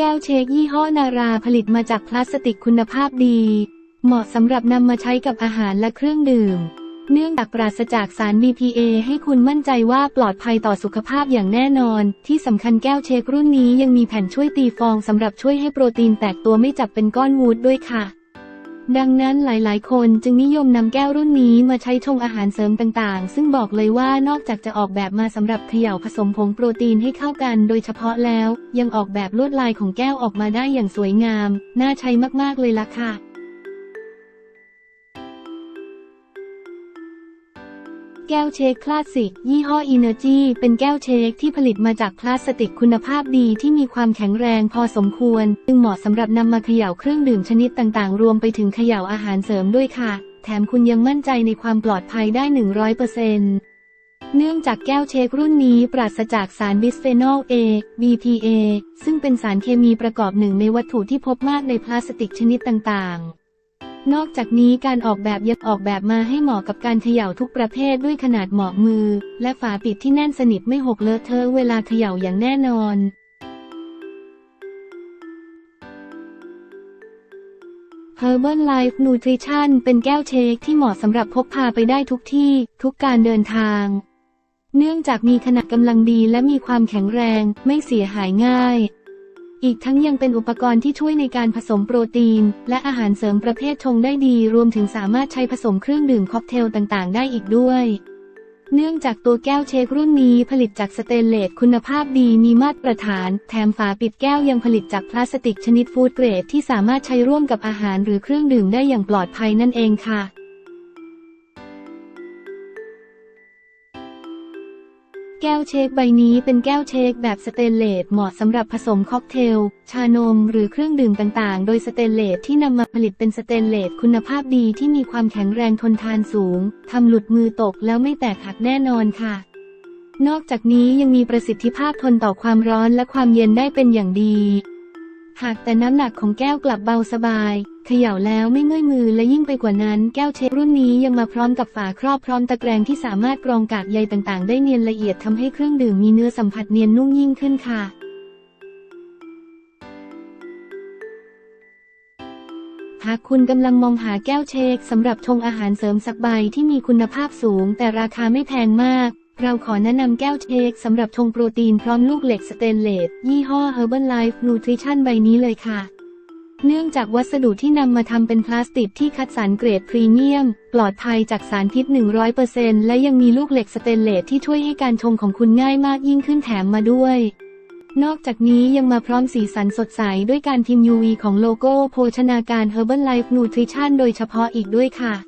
แก้วเชคยี่ห้อนาราผลิตมาจากพลาสติกคุณภาพดี เหมาะสำหรับนำมาใช้กับอาหารและเครื่องดื่ม เนื่องจากปราศจากสาร BPA ให้คุณมั่นใจว่าปลอดภัยต่อสุขภาพอย่างแน่นอน ที่สำคัญแก้วเชครุ่นนี้ยังมีแผ่นช่วยตีฟองสำหรับช่วยให้โปรตีนแตกตัวไม่จับเป็นก้อนวูดด้วยค่ะ ดังนั้นหลายๆ คนจึงนิยมนำแก้วรุ่นนี้มาใช้ชงอาหารเสริมต่างๆ ซึ่งบอกเลยว่านอกจากจะออกแบบมาสำหรับเขย่าผสมผงโปรตีนให้เข้ากันโดยเฉพาะแล้ว ยังออกแบบลวดลายของแก้วออกมาได้อย่างสวยงาม น่าใช้มากๆเลยล่ะค่ะ แก้วเชคคลาสสิก ยี่ห้อ Energy เป็นแก้วเชคที่ผลิตมาจากพลาสติกคุณภาพดีที่มีความแข็งแรงพอสมควร จึงเหมาะสำหรับนำมาเขย่าเครื่องดื่มชนิดต่างๆ รวมไปถึงเขย่าอาหารเสริมด้วยค่ะ แถมคุณยังมั่นใจในความปลอดภัยได้ 100%เนื่องจากแก้วเชครุ่นนี้ปราศจากสารบิสเฟนอล A BPA ซึ่งเป็นสารเคมีประกอบหนึ่งในวัตถุที่พบมากในพลาสติกชนิดต่างๆ นอกจากนี้การออกแบบยังออกแบบมาให้เหมาะกับการเขย่าทุกประเภทด้วยขนาดเหมาะมือ และฝาปิดที่แน่นสนิทไม่หกเลอะเทอะเวลาเขย่าอย่างแน่นอน Herbal Life Nutrition เป็นแก้วเชคที่เหมาะสำหรับพกพาไปได้ทุกที่ ทุกการเดินทาง เนื่องจากมีขนาดกำลังดีและมีความแข็งแรง ไม่เสียหายง่าย อีกทั้งยังเป็นอุปกรณ์ที่ช่วยในการผสมโปรตีน และอาหารเสริมประเภทชงได้ดี รวมถึงสามารถใช้ผสมเครื่องดื่มค็อกเทลต่างๆ ได้อีกด้วย เนื่องจากตัวแก้วเชครุ่นนี้ผลิตจากสเตนเลสคุณภาพดีมีมาตรฐาน แถมฝาปิดแก้วยังผลิตจากพลาสติกชนิดฟู้ดเกรดที่สามารถใช้ร่วมกับอาหารหรือเครื่องดื่มได้อย่างปลอดภัยนั่นเองค่ะ แก้วเชคใบนี้เป็นแก้วเชคแบบสเตนเลสเหมาะสำหรับผสมค็อกเทล ชานม หรือเครื่องดื่มต่างๆ โดยสเตนเลสที่นำมาผลิตเป็นสเตนเลสคุณภาพดีที่มีความแข็งแรงทนทานสูงทำหลุดมือตกแล้วไม่แตกหักแน่นอนค่ะ นอกจากนี้ยังมีประสิทธิภาพทนต่อความร้อนและความเย็นได้เป็นอย่างดี หากแต่น้ำหนักของแก้วกลับเบาสบาย เขย่าแล้วไม่เมื่อยมือและยิ่งไปกว่านั้นแก้วเชฟรุ่นนี้ยังมาพร้อมกับฝาครอบพร้อมตะแกรงที่สามารถกรองกากใยต่างๆ ได้เนียนละเอียดทำให้เครื่องดื่มมีเนื้อสัมผัสเนียนนุ่มยิ่งขึ้นค่ะหากคุณกำลังมองหาแก้วเชคสำหรับชงอาหารเสริมสักใบที่มีคุณภาพสูง แต่ราคาไม่แพงมาก เราขอแนะนำแก้วเชคสำหรับชงโปรตีนพร้อมลูกเหล็กสเตนเลส ยี่ห้อ Herbalife Nutrition ใบนี้เลยค่ะ เนื่องจากวัสดุที่นำมาทำเป็นพลาสติกที่คัดสรรเกรดพรีเมียม ปลอดภัยจากสารพิษ 100%และยังมีลูกเหล็กสเตนเลสที่ช่วยให้การชงของคุณง่ายมากยิ่งขึ้นแถมมาด้วย นอกจากนี้ยังมาพร้อมสีสันสดใสด้วยการพิมพ์ UV ของโลโก้โภชนาการ Herbalife Nutrition โดยเฉพาะอีกด้วยค่ะ